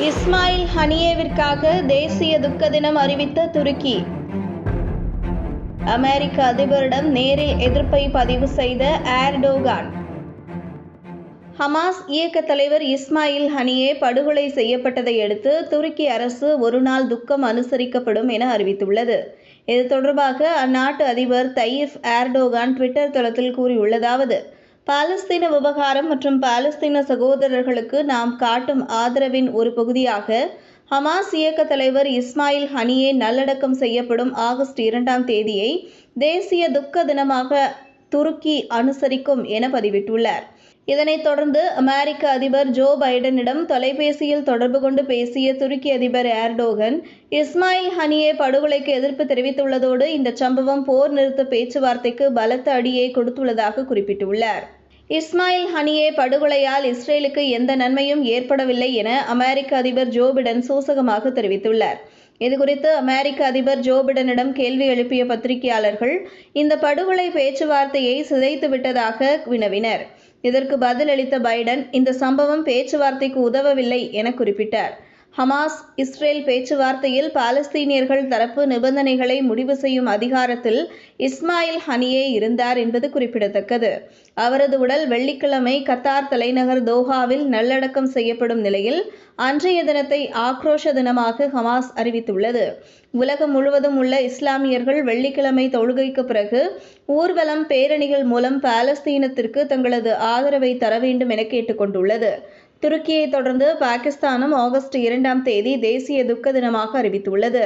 இஸ்மாயில் ஹனியேவிற்காக தேசிய துக்க தினம் அறிவித்த துருக்கி. அமெரிக்க அதிபரிடம் நேரில் எதிர்ப்பை பதிவு செய்த ஏர்டோகான். ஹமாஸ் இயக்க தலைவர் இஸ்மாயில் ஹனியே படுகொலை செய்யப்பட்டதை அடுத்து துருக்கி அரசு ஒருநாள் துக்கம் அனுசரிக்கப்படும் என அறிவித்துள்ளது. இது தொடர்பாக அந்நாட்டு அதிபர் தையிப் ஏர்டோகான் ட்விட்டர் தளத்தில் கூறியுள்ளதாவது பாலஸ்தீன விவகாரம் மற்றும் பாலஸ்தீன சகோதரர்களுக்கு நாம் காட்டும் ஆதரவின் ஒரு பகுதியாக ஹமாஸ் இயக்க தலைவர் இஸ்மாயில் ஹனியே நல்லடக்கம் செய்யப்படும் ஆகஸ்ட் இரண்டாம் தேதியை தேசிய துக்க தினமாக துருக்கி அனுசரிக்கும் என பதிவிட்டுள்ளார். இதனைத் தொடர்ந்து அமெரிக்க அதிபர் ஜோ பைடனிடம் தொலைபேசியில் தொடர்பு கொண்டு பேசிய துருக்கி அதிபர் ஏர்டோகன் இஸ்மாயில் ஹனியே படுகொலைக்கு எதிர்ப்பு தெரிவித்துள்ளதோடு இந்த சம்பவம் போர் நிறுத்த பேச்சுவார்த்தைக்கு பலத்த அடியை கொடுத்துள்ளதாக குறிப்பிட்டுள்ளார். இஸ்மாயில் ஹனியே படுகொலையால் இஸ்ரேலுக்கு எந்த நன்மையும் ஏற்படவில்லை என அமெரிக்க அதிபர் ஜோ பிடன் சூசகமாக தெரிவித்துள்ளார். இதுகுறித்து அமெரிக்க அதிபர் ஜோ பிடனிடம் கேள்வி எழுப்பிய பத்திரிகையாளர்கள் இந்த படுகொலை பேச்சுவார்த்தையை சிதைத்து விட்டதாக வினவினர். இதற்கு பதிலளித்த பைடன் இந்த சம்பவம் பேச்சுவார்த்தைக்கு உதவவில்லை என குறிப்பிட்டார். ஹமாஸ் இஸ்ரேல் பேச்சுவார்த்தையில் பாலஸ்தீனியர்கள் தரப்பு நிபந்தனைகளை முடிவு செய்யும் அதிகாரத்தில் இஸ்மாயில் ஹனியே இருந்தார் என்பது குறிப்பிடத்தக்கது. அவரது உடல் வெள்ளிக்கிழமை கத்தார் தலைநகர் தோஹாவில் நல்லடக்கம் செய்யப்படும் நிலையில் அன்றைய தினத்தை ஆக்ரோஷ தினமாக ஹமாஸ் அறிவித்துள்ளது. உலகம் முழுவதும் உள்ள இஸ்லாமியர்கள் வெள்ளிக்கிழமை தொழுகைக்கு பிறகு ஊர்வலம் பேரணிகள் மூலம் பாலஸ்தீனத்திற்கு தங்களது ஆதரவை தர வேண்டும் என கேட்டுக்கொண்டுள்ளது. துருக்கியை தொடர்ந்து பாகிஸ்தானும் ஆகஸ்ட் இரண்டாம் தேதி தேசிய துக்க தினமாக அறிவித்துள்ளது.